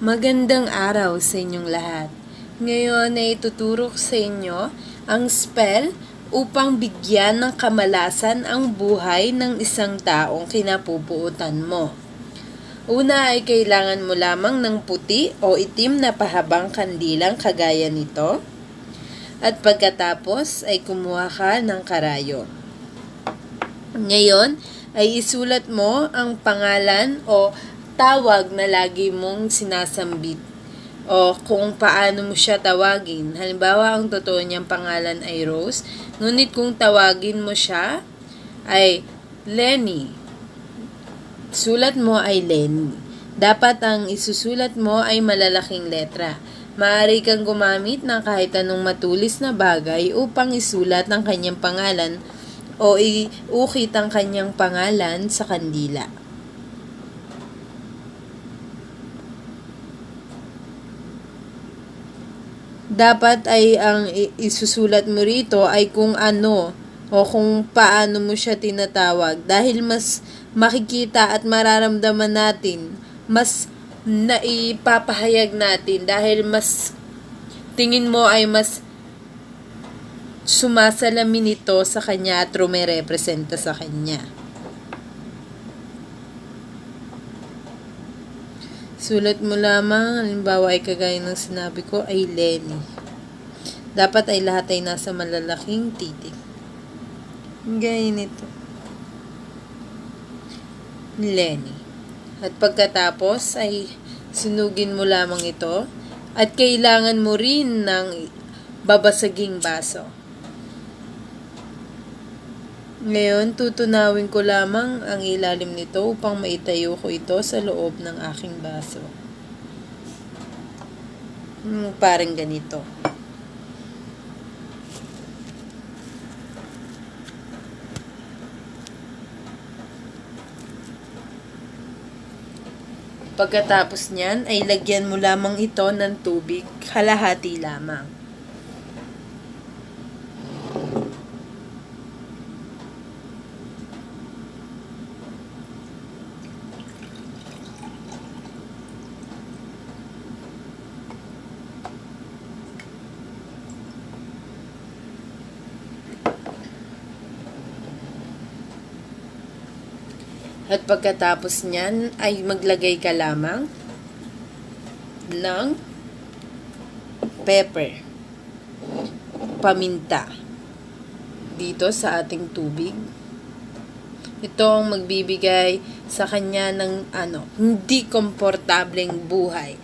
Magandang araw sa inyong lahat. Ngayon ay ituturo ko sa inyo ang spell upang bigyan ng kamalasan ang buhay ng isang taong kinapupuutan mo. Una ay kailangan mo lamang ng puti o itim na pahabang kandilang kagaya nito. At pagkatapos ay kumuha ka ng karayo. Ngayon ay isulat mo ang pangalan o tawag na lagi mong sinasambit o kung paano mo siya tawagin. Halimbawa, ang totoo niyang pangalan ay Rose, ngunit kung tawagin mo siya ay Lenny. Sulat mo ay Lenny. Dapat ang isusulat mo ay malalaking letra. Maaari kang gumamit ng kahit anong matulis na bagay upang isulat ang kanyang pangalan o iukit ang kanyang pangalan sa kandila. Dapat ay ang isusulat mo rito ay kung ano o kung paano mo siya tinatawag dahil mas makikita at mararamdaman natin mas naipapahayag natin dahil mas tingin mo ay mas sumasalamin ito sa kanya at rumerepresenta sa kanya. Sulat mo lamang, halimbawa ay kagaya ng sinabi ko, ay Lenny. Dapat ay lahat ay nasa malalaking titik. Gaya nito. Lenny. At pagkatapos ay sunugin mo lamang ito at kailangan mo rin ng babasaging baso. Ngayon, tutunawin ko lamang ang ilalim nito upang maitayo ko ito sa loob ng aking baso. Hmm, parang ganito. Pagkatapos niyan ay lagyan mo lamang ito ng tubig, kalahati lamang. At pagkatapos niyan ay maglagay ka lamang ng pepper, paminta dito sa ating tubig. Ito ang magbibigay sa kanya ng ano, hindi komportableng buhay.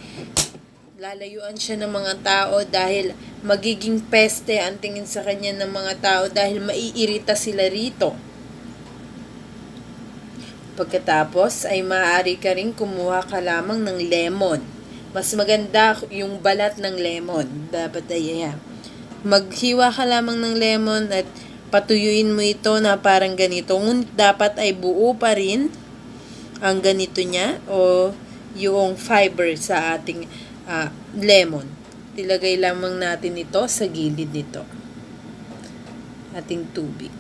Lalayuan siya ng mga tao dahil magiging peste ang tingin sa kanya ng mga tao dahil maiirita sila rito. Pagkatapos ay maaari ka rin kumuha ka lamang ng lemon. Mas maganda yung balat ng lemon. Dapat ay ayan. Maghiwa ka lamang ng lemon at patuyuin mo ito na parang ganito. Ngunit dapat ay buo pa rin ang ganito niya o yung fiber sa ating ah, lemon. Tilagay lamang natin ito sa gilid nito. Ating tubig.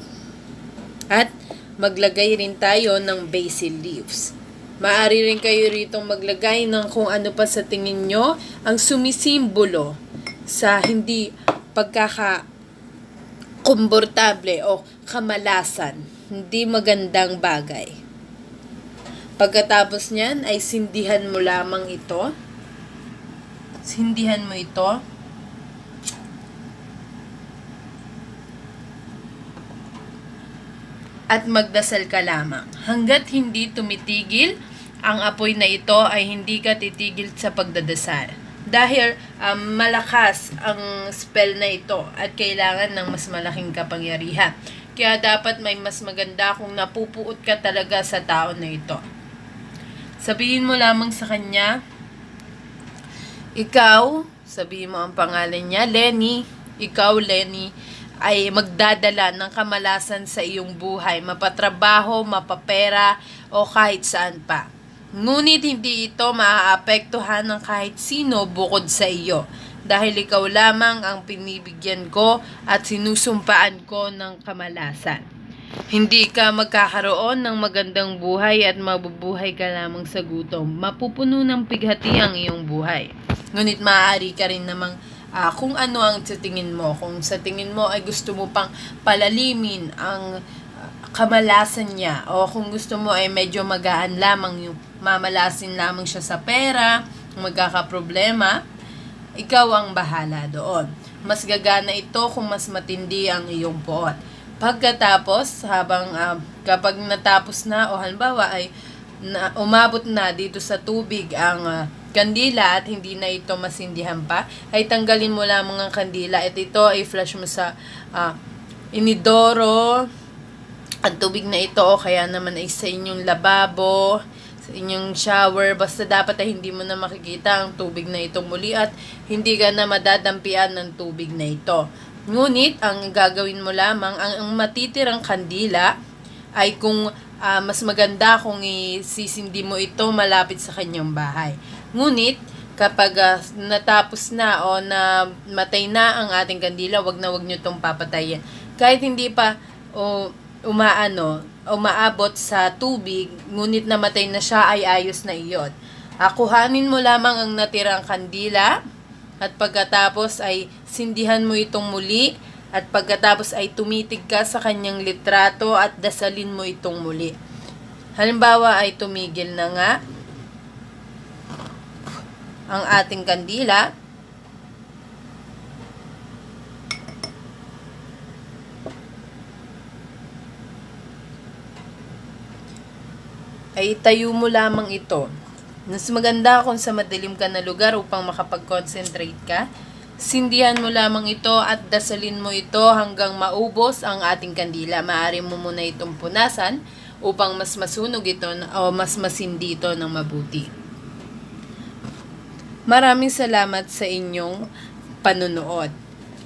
At maglagay rin tayo ng basil leaves. Maari rin kayo rito maglagay ng kung ano pa sa tingin nyo ang sumisimbolo sa hindi pagkaka komportable o kamalasan, hindi magandang bagay. Pagkatapos niyan ay sindihan mo lamang ito. Sindihan mo ito. At magdasal ka lamang. Hanggat hindi tumitigil, ang apoy na ito ay hindi ka titigil sa pagdadasal. Dahil um, malakas ang spell na ito at kailangan ng mas malaking kapangyarihan. Kaya dapat may mas maganda kung napupuot ka talaga sa tao na ito. Sabihin mo lamang sa kanya, ikaw, sabihin mo ang pangalan niya, Lenny, ikaw Lenny, ay magdadala ng kamalasan sa iyong buhay, mapatrabaho, mapapera, o kahit saan pa. Ngunit hindi ito maaapektuhan ng kahit sino bukod sa iyo, dahil ikaw lamang ang pinibigyan ko at sinusumpaan ko ng kamalasan. Hindi ka magkakaroon ng magandang buhay at mabubuhay ka lamang sa gutom. Mapupuno ng pighati ang iyong buhay. Ngunit maaari ka rin namang ah, kung ano ang sa tingin mo. Kung sa tingin mo ay gusto mo pang palalimin ang ah, kamalasan niya o kung gusto mo ay medyo magaan lamang yung mamalasin lamang siya sa pera, magkakaproblema, ikaw ang bahala doon. Mas gagana ito kung mas matindi ang iyong puot. Pagkatapos, habang ah, kapag natapos na o halimbawa ay na, umabot na dito sa tubig ang ah, kandila at hindi na ito masindihan pa, ay tanggalin mo lamang ang kandila at ito ay flash mo sa ah, inidoro, ang tubig na ito o kaya naman ay sa inyong lababo, sa inyong shower, basta dapat ay hindi mo na makikita ang tubig na ito muli at hindi ka na madadampian ng tubig na ito. Ngunit, ang gagawin mo lamang, ang, ang matitirang kandila ay kung ah, mas maganda kung isisindi mo ito malapit sa kanyang bahay. Ngunit, kapag ah, natapos na o na matay na ang ating kandila, wag na wag nyo itong papatayin. Kahit hindi pa o umaano, umaabot sa tubig, ngunit namatay na siya ay ayos na iyon. Akuhanin mo lamang ang natirang kandila at pagkatapos ay sindihan mo itong muli at pagkatapos ay tumitig ka sa kanyang litrato at dasalin mo itong muli. Halimbawa ay tumigil na nga ang ating kandila. Ay tayo mo lamang ito. Mas maganda kung sa madilim ka na lugar upang makapag-concentrate ka. Sindihan mo lamang ito at dasalin mo ito hanggang maubos ang ating kandila. Maaari mo muna itong punasan upang mas masunog ito o mas masindi ito ng mabuti. Maraming salamat sa inyong panunood.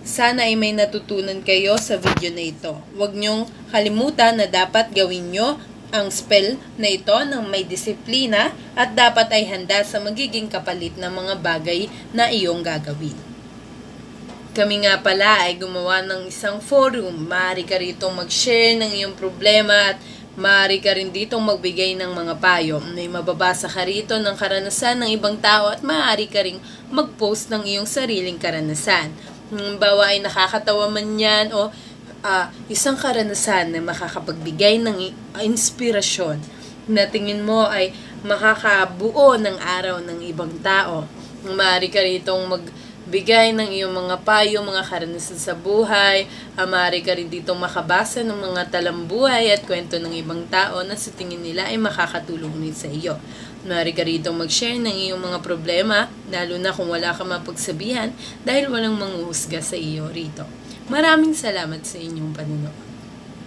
Sana ay may natutunan kayo sa video na ito. Huwag niyong kalimutan na dapat gawin nyo ang spell na ito ng may disiplina at dapat ay handa sa magiging kapalit ng mga bagay na iyong gagawin. Kami nga pala ay gumawa ng isang forum. Maaari ka rito mag-share ng iyong problema at maaari ka rin dito magbigay ng mga payo. May mababasa ka rito ng karanasan ng ibang tao at maaari ka rin mag-post ng iyong sariling karanasan. Halimbawa ay nakakatawa man yan o ah, isang karanasan na makakapagbigay ng i- inspirasyon na tingin mo ay makakabuo ng araw ng ibang tao. Maaari ka ritong magbigay ng iyong mga payo, mga karanasan sa buhay. Ah, maaari ka rin ditong makabasa ng mga talambuhay at kwento ng ibang tao na sa tingin nila ay makakatulong din sa iyo. Maaari ka rito mag-share ng iyong mga problema, lalo na kung wala ka mapagsabihan dahil walang manguhusga sa iyo rito. Maraming salamat sa inyong panunood.